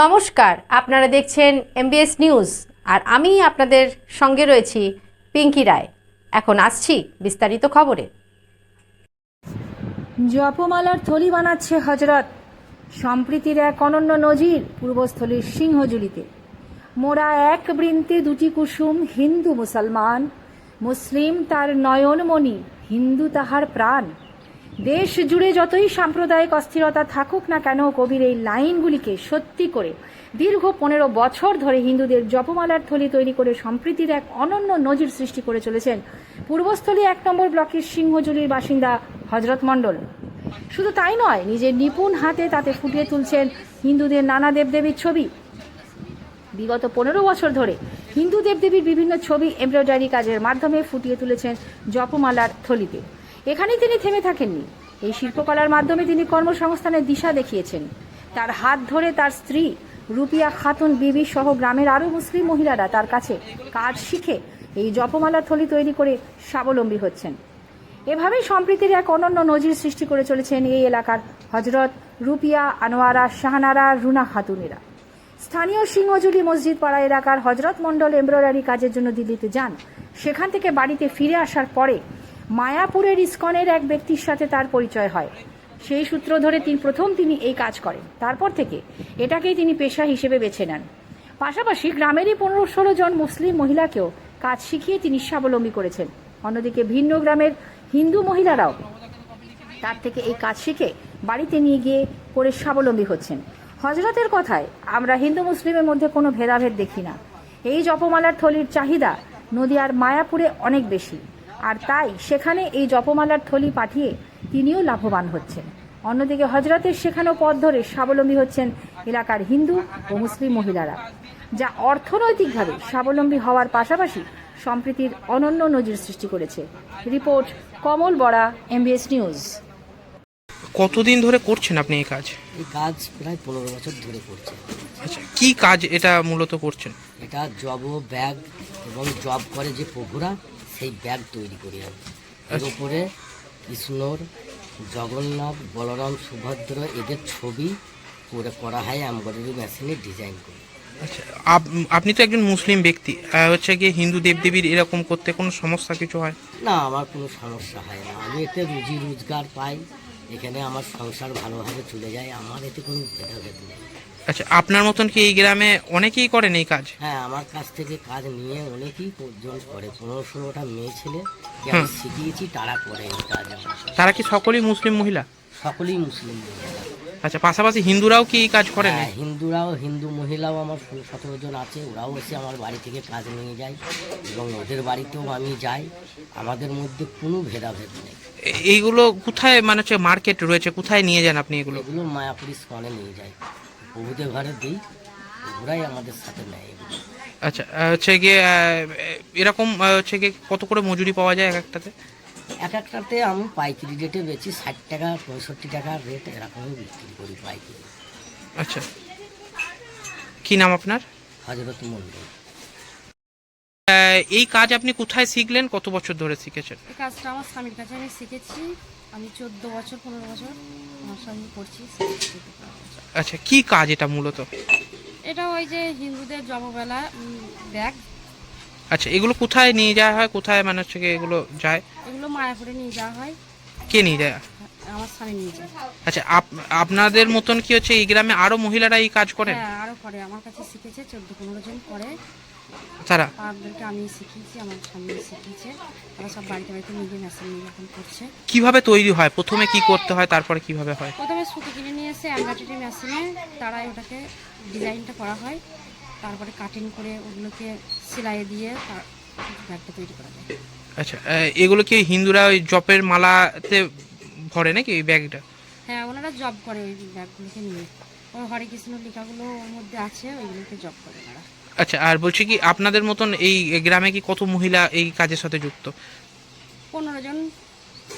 নমস্কার, আপনারা দেখছেন এমবিএস নিউজ আর আমি আপনাদের সঙ্গে রয়েছি পিঙ্কি রায়। এখন আসছি বিস্তারিত খবরে। জপমালার থলি বানাচ্ছে হজরত। সম্প্রীতির এক অনন্য নজির পূর্বস্থলীর সিংহজুলিতে। মোরা এক বৃন্তে দুটি কুসুম হিন্দু মুসলমান। মুসলিম তার নয়নমণি, হিন্দু তাহার প্রাণ। দেশ জুড়ে যতই সাম্প্রদায়িক অস্থিরতা থাকুক না কেন, কবির এই লাইনগুলিকে সত্যি করে দীর্ঘ পনেরো বছর ধরে হিন্দুদের জপমালার থলি তৈরি করে সম্প্রীতির এক অনন্য নজির সৃষ্টি করে চলেছেন পূর্বস্থলী এক নম্বর ব্লকের সিংহজুলির বাসিন্দা হজরত মণ্ডল। শুধু তাই নয়, নিজের নিপুণ হাতে তাতে ফুটিয়ে তুলছেন হিন্দুদের নানা দেবদেবীর ছবি। বিগত পনেরো বছর ধরে হিন্দু দেবদেবীর বিভিন্ন ছবি এমব্রয়ডারি কাজের মাধ্যমে ফুটিয়ে তুলেছেন জপমালার থলিতে। এখানেই তিনি থেমে থাকেননি। এই শিল্পকলার মাধ্যমে তিনি কর্মসংস্থানের দিশা দেখিয়েছেন। তার হাত ধরে তার স্ত্রী রুপিয়া খাতুন বিবি সহ গ্রামের আরও মুসলিম মহিলারা তার কাছে কাজ শিখে এই জপমালা থলি তৈরি করে স্বাবলম্বী হচ্ছেন। এভাবেই সম্প্রীতির এক অনন্য নজির সৃষ্টি করে চলেছেন এই এলাকার হজরত রুপিয়া, আনোয়ারা, শাহানারা, রুনা খাতুনেরা। স্থানীয় সিংহজুলি মসজিদ পাড়া এলাকার হজরত মণ্ডল এমব্রয়ডারি কাজের জন্য দিল্লিতে যান। সেখান থেকে বাড়িতে ফিরে আসার পরে মায়াপুরের ইস্কনের এক ব্যক্তির সাথে তার পরিচয় হয়। সেই সূত্র ধরে তিনি প্রথম তিনি এই কাজ করেন। তারপর থেকে এটাকেই তিনি পেশা হিসেবে বেছে নেন। পাশাপাশি গ্রামেরই পনেরো ষোলো জন মুসলিম মহিলাকেও কাজ শিখিয়ে তিনি স্বাবলম্বী করেছেন। অন্যদিকে ভিন্ন গ্রামের হিন্দু মহিলারাও তার থেকে এই কাজ শিখে বাড়িতে নিয়ে গিয়ে করে স্বাবলম্বী হচ্ছেন। হজরতের কথায় আমরা হিন্দু মুসলিমের মধ্যে কোনো ভেদাভেদ দেখি না। এই জপমালার থলির চাহিদা নদিয়ার মায়াপুরে অনেক বেশি। আর তাই সেখানে এই জপমালার থলি পাঠিয়ে তিনিও লাভবান হচ্ছেন। অন্যদিকে হজরতের শেখানো পথ ধরে স্বাবলম্বী হচ্ছেন এলাকার হিন্দু ও মুসলিম মহিলারা যা অর্থনৈতিকভাবে স্বাবলম্বী হওয়ার পাশাপাশি সম্প্রীতির অনন্য নজির সৃষ্টি করেছে। রিপোর্ট কমল বড়া এমবিএস নিউজ কতদিন ধরে করছেন আপনি এই কাজ? এই কাজ প্রায় পনেরো বছর ধরে করছে। আচ্ছা কি কাজ এটা মূলত করছেন? এটা জব ব্যাগ এবং জব করে যে প্রভুরা সেই ব্যাগ তৈরি করি আমি। এর উপরে কৃষ্ণর জগন্নাথ বলরাম সুভদ্র এদের ছবি করে করা হয় এমব্রয়ডারি মেশিনে ডিজাইন করি। আচ্ছা আপ- আপনি তো একজন মুসলিম ব্যক্তি। হচ্ছে কি হিন্দু দেবদেবীর এরকম করতে কোনো সমস্যা কিছু হয়? না আমার কোনো সমস্যা হয় না। আমি এতে রুজি রোজগার পাই। এখানে আমার সংসার ভালোভাবে চলে যায়। আমার এতে কোনো ভেদাভেদ নেই। আচ্ছা আপনার মতন কি এই গ্রামে অনেকেই করেন এই কাজ? হ্যাঁ আমার কাছ থেকে কাজ নিয়ে অনেকেই জন করে। পনেরো ষোলোটা মেয়ে ছেলে যে আমি শিখিয়েছি তারা করে এই কাজ আমার। তারা কি সকলেই মুসলিম মহিলা? সকলেই মুসলিম মহিলা। আচ্ছা পাশাপাশি হিন্দুরাও কি এই কাজ করেন? হ্যাঁ হিন্দুরাও হিন্দু মহিলাও আমার ষোলো সতেরো জন আছে ওরাও এসে আমার বাড়ি থেকে কাজ নিয়ে যায় এবং ওদের বাড়িতেও আমি যাই। আমাদের মধ্যে কোনো ভেদাভেদ নেই। এ- এইগুলো কোথায় মানে হচ্ছে মার্কেট রয়েছে কোথায় নিয়ে যান আপনি এগুলো? এগুলো মায়াপুরি স্কনে নিয়ে যায় প্রভুদের ঘরে দিই ওরাই আমাদের সাথে নেয় এগুলো। আচ্ছা হচ্ছে গিয়ে এরকম হচ্ছে গিয়ে কত করে মজুরি পাওয়া যায় এক একটাতে এক একটাতে আমি পাইকারি রেটে বেচি ষাট টাকা পঁয়ষট্টি টাকার রেট এরকমই বিক্রি করি পাইকারি। আচ্ছা। কি নাম আপনার? হজরত মন্দির এই কাজ আপনি কোথায় শিখলেন? কত বছর ধরে শিখেছেন? এই কাজটা আমার স্বামীর কাছে আমি শিখেছি। আমি চোদ্দ বছর পনেরো বছর আমার স্বামী করছি আচ্ছা কি কাজ এটা মূলত? এটা ওই যে হিন্দুদের জববেলা ব্যাগ। আচ্ছা এগুলো কোথায় নিয়ে যাওয়া হয়? কোথায় মানে হচ্ছে এগুলো যায়? এগুলো মায়াপুরে নিয়ে যাওয়া হয়। কে নিয়ে যায়? আমার স্বামী নিয়ে যায়। আচ্ছা আপ- আপনাদের মতন কি হচ্ছে এই গ্রামে আরও মহিলারা এই কাজ করেন? হ্যাঁ আরও করে। আমার কাছে শিখেছে চোদ্দ পনেরো জন করে। তারা? আমি শিখিয়েছি আমার স্বামী শিখিয়েছে। তারা সব বাড়িতে বাড়িতে নিজে মেশিন নিয়ে করছে। কীভাবে তৈরি হয়? প্রথমে কি করতে হয়? তারপরে কীভাবে হয়? প্রথমে সুতি কিনে নিয়ে এসে এমব্রয়ডারি মেশিনে তারাই ওটাকে ডিজাইনটা করা হয়। তারপরে কাটিং করে ওগুলোকে সেলাই দিয়ে তার ব্যাগটা তৈরি করা যায়। আচ্ছা এগুলো কি হিন্দুরা ওই জপের মালাতে ভরে নাকি এই ব্যাগটা? হ্যাঁ ওনারা জব করে ওই ব্যাগগুলোকে নিয়ে। ওই হরে কৃষ্ণ লেখাগুলো ওর মধ্যে আছে ওইগুলোকে জব করে ওনারা। আচ্ছা আর বলছি কি আপনাদের মতন এই গ্রামে কি কত মহিলা এই কাজের সাথে যুক্ত? পনেরো জন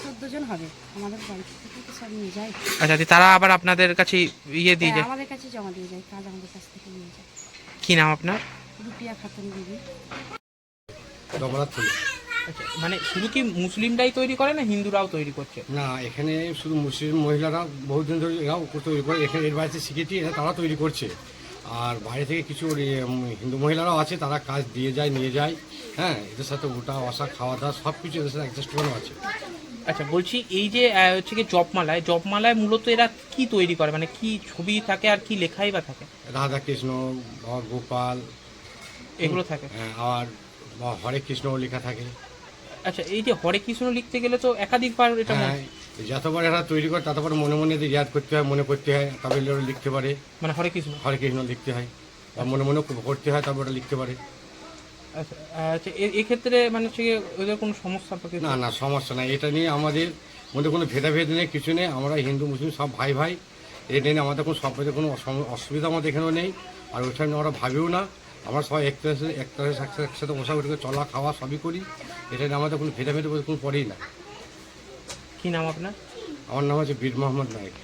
চোদ্দ জন হবে। আমাদের বাড়ি থেকে তো সব নিয়ে যায়। আচ্ছা দিয়ে তারা আবার আপনাদের কাছে ইয়ে দিয়ে হ্যাঁ, যায়? আমাদের কাছে জমা দিয়ে যায় কাজ আমাদের কাছ থেকে নিয়ে যায়। কি নাম আপনার? রুপিয়া খাতুন দিদি। জগন্নাথ আচ্ছা মানে শুধু কি মুসলিমরাই তৈরি করে না হিন্দুরাও তৈরি করছে? না এখানে শুধু মুসলিম মহিলারা বহুদিন ধরে এরাও তৈরি করে এখানে এর বাড়িতে শিখেছি তারা তৈরি করছে। আর বাইরে থেকে কিছু হিন্দু মহিলারাও আছে তারা কাজ দিয়ে যায় নিয়ে যায়। হ্যাঁ এদের সাথে ওটা বসা খাওয়া দাওয়া সব কিছু এদের সাথে অ্যাডজাস্টমেন্ট আছে। আচ্ছা বলছি এই যে হচ্ছে কি জপমালায় জপমালায় মূলত এরা কি তৈরি করে? মানে কি ছবি থাকে আর কি লেখাই বা থাকে? রাধা কৃষ্ণ গোপাল এগুলো থাকে। হ্যাঁ, আর হরে কৃষ্ণ লেখা থাকে। আচ্ছা এই যে হরে কৃষ্ণ লিখতে গেলে তো একাধিকবার এটা হ্যাঁ। যতবার এরা তৈরি করে ততবার মনে মনে এদের ইয়াদ করতে হয় মনে করতে হয় তবে লিখতে পারে। মানে হরে কৃষ্ণ? হরে কৃষ্ণ লিখতে হয়। বা মনে মনে করতে হয় তবে ওটা লিখতে পারে। আচ্ছা আচ্ছা এক্ষেত্রে মানে হচ্ছে ওদের কোনো সমস্যা না না সমস্যা নাই। এটা নিয়ে আমাদের মধ্যে কোনো ভেদাভেদ নেই কিছু নেই। আমরা হিন্দু মুসলিম সব ভাই ভাই। এটা নিয়ে আমাদের কোনো সম্পর্কে কোনো অসুবিধা আমাদের এখানেও নেই। আর ওইটা নিয়ে আমরা ভাবিও না। আমরা সবাই একটা একটা একসাথে বসা উঠে চলা খাওয়া সবই করি। এটা নিয়ে আমাদের কোনো ভেদাভেদ কোনো পড়েই না। কি নাম আপনার? আমার নাম হচ্ছে বীর মোহাম্মদ নায়ক।